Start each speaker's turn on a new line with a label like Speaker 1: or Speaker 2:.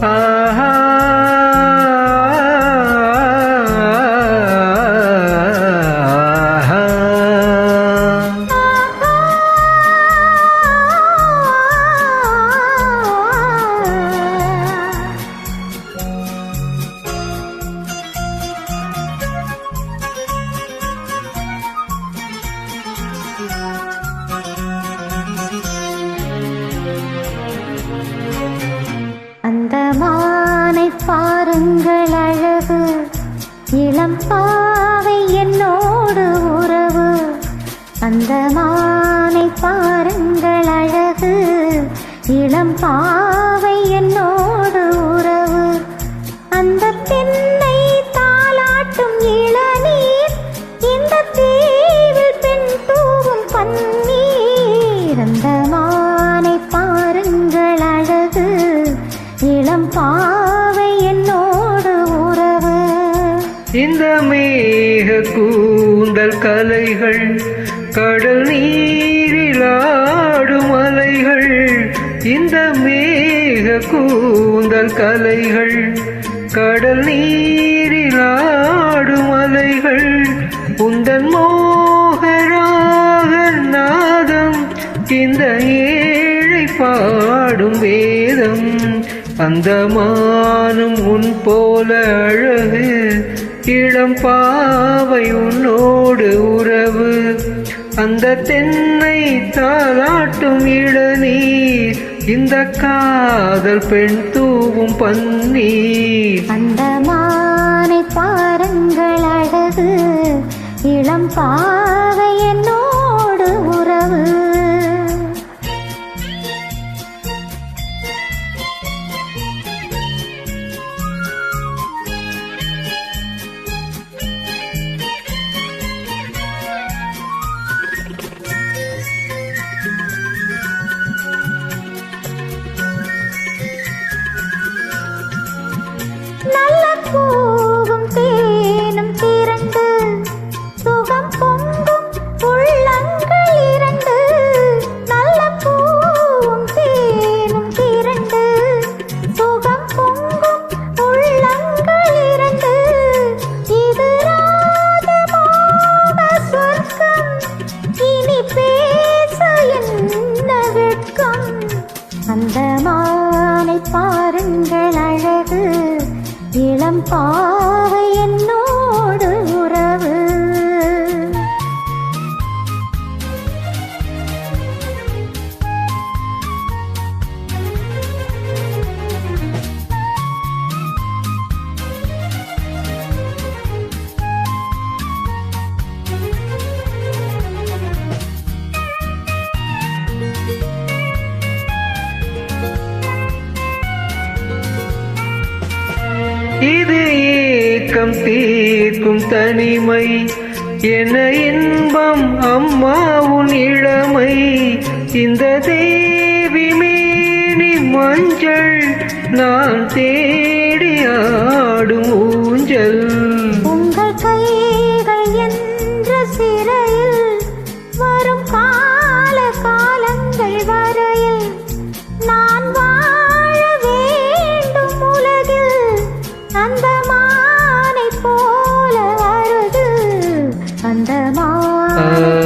Speaker 1: Bye. கண்கள் அழகு இளம் பாவை என்னோடு உறவு. அந்த மானை பாருங்கள் அழகு இளம் பா இந்த
Speaker 2: மேக கூந்தல் கலைகள் கடல் நீரிலாடும் அலைகள் இந்த மேக கூந்தல் கலைகள் கடல் நீரிலாடும் அலைகள் உந்தன் மோகராக நாதம் இந்த ஏழை பாடும் வேதம் அந்தமானும் உன் போல அழகு இளம் பாவை உன்னோடு உறவு. அந்த தென்னை தாளாட்டும் இளநீர். இந்த காதல் பெண் தூவும் பன்னீர்.
Speaker 1: அந்த மானை பாருங்கள் அழகு. இளம் பாவை என்னோடு கண் இது
Speaker 2: ஏக்கம் தீர்க்கும் தனிமை. என இன்பம் அம்மா உன் இளமை. இந்த தேவி மேனி மஞ்சள் நான் தே Uh...